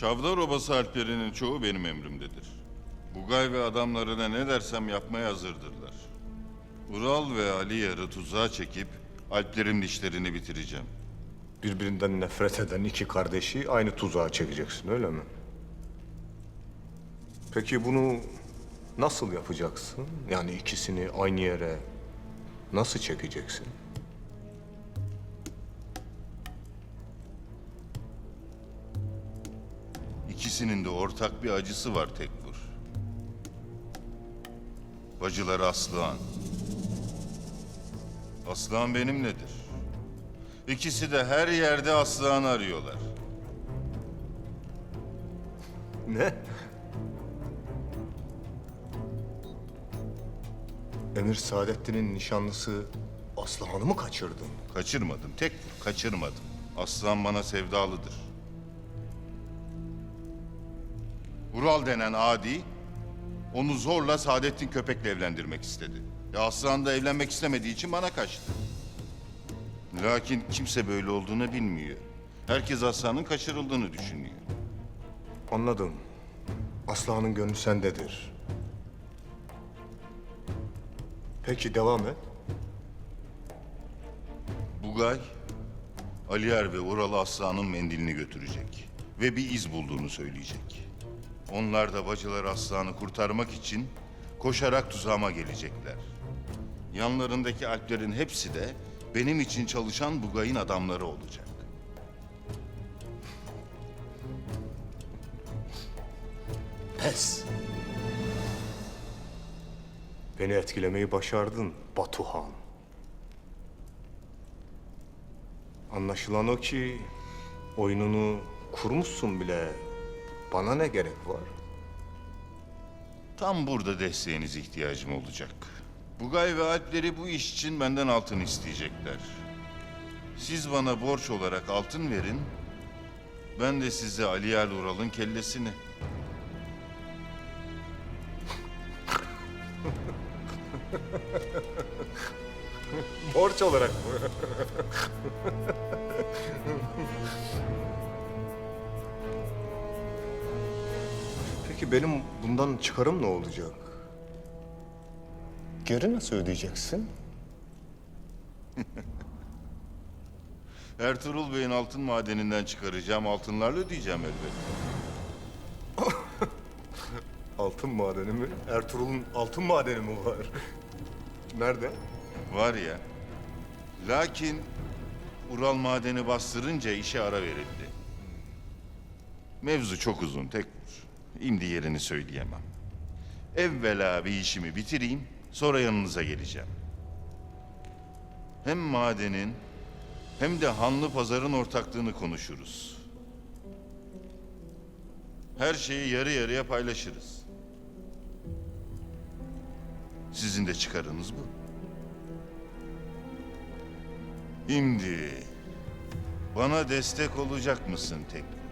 Çavdar Obası alplerinin çoğu benim emrimdedir. Bugay ve adamlarına ne dersem yapmaya hazırdırlar. Ural ve Ali Yar'ı tuzağa çekip alplerin dişlerini bitireceğim. Birbirinden nefret eden iki kardeşi aynı tuzağa çekeceksin öyle mi? Peki bunu nasıl yapacaksın? Yani ikisini aynı yere nasıl çekeceksin? İkisinin de ortak bir acısı var Tekfur. Bacıları Aslıhan. Aslıhan benimledir. İkisi de her yerde Aslıhan'ı arıyorlar. Ne? Emir Saadettin'in nişanlısı Aslıhan'ı mı kaçırdın? Kaçırmadım Tekfur, kaçırmadım. Aslıhan bana sevdalıdır. Ural denen adi, onu zorla Saadettin Köpek'le evlendirmek istedi. Ya Aslıhan da evlenmek istemediği için bana kaçtı. Lakin kimse böyle olduğunu bilmiyor. Herkes Aslıhan'ın kaçırıldığını düşünüyor. Anladım. Aslıhan'ın gönlü sendedir. Peki devam et. Bugay, Aliyer ve Ural Aslan'ın mendilini götürecek. Ve bir iz bulduğunu söyleyecek. Onlar da bacılar Aslan'ı kurtarmak için koşarak tuzağıma gelecekler. Yanlarındaki alplerin hepsi de benim için çalışan Bugay'ın adamları olacak. Pes. Beni etkilemeyi başardın Batuhan. Anlaşılan o ki oyununu kurmuşsun bile. Bana ne gerek var? Tam burada desteğiniz ihtiyacım olacak. Bugay ve Alpleri bu iş için benden altın isteyecekler. Siz bana borç olarak altın verin, ben de size Ali Yer Ural'ın kellesini. Borç olarak mı? Peki benim bundan çıkarım ne olacak? Geri nasıl ödeyeceksin? Ertuğrul Bey'in altın madeninden çıkaracağım altınlarla ödeyeceğim elbette. Altın madeni mi? Ertuğrul'un altın madeni mi var? Nerede? Var ya. Lakin Ural madeni bastırınca işe ara verildi. Mevzu çok uzun Tekfur. Şimdi yerini söyleyemem. Evvela bir işimi bitireyim, sonra yanınıza geleceğim. Hem madenin hem de Hanlı Pazar'ın ortaklığını konuşuruz. Her şeyi yarı yarıya paylaşırız. Sizin de çıkarınız bu. Şimdi bana destek olacak mısın Tekfur?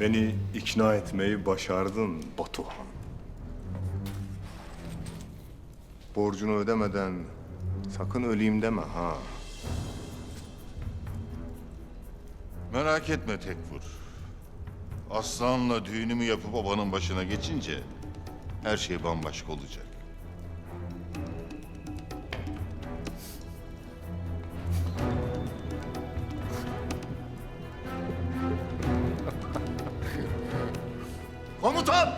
Beni ikna etmeyi başardın Batuhan. Borcunu ödemeden sakın öleyim deme ha. Merak etme Tekfur. Aslan'la düğünümü yapıp obanın başına geçince her şey bambaşka olacak. Komutan!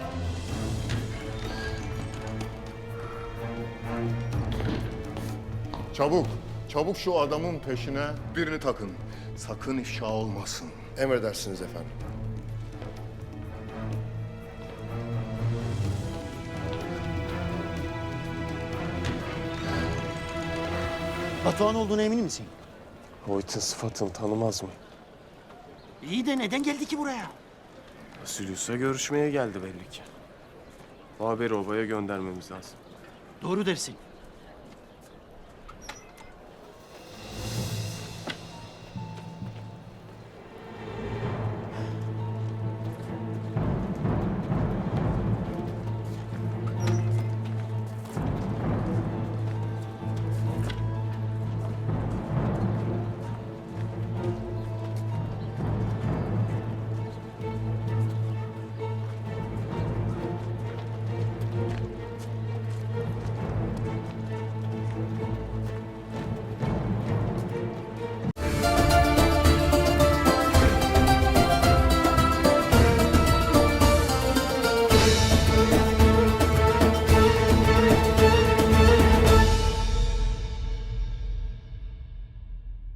Çabuk, çabuk şu adamın peşine birini takın. Sakın ifşa olmasın. Emredersiniz efendim. Batuhan olduğuna emin misin? Voigt'in sıfatını tanımaz mı? İyi de neden geldi ki buraya? Silius'la görüşmeye geldi belli ki. O haberi obaya göndermemiz lazım. Doğru dersin.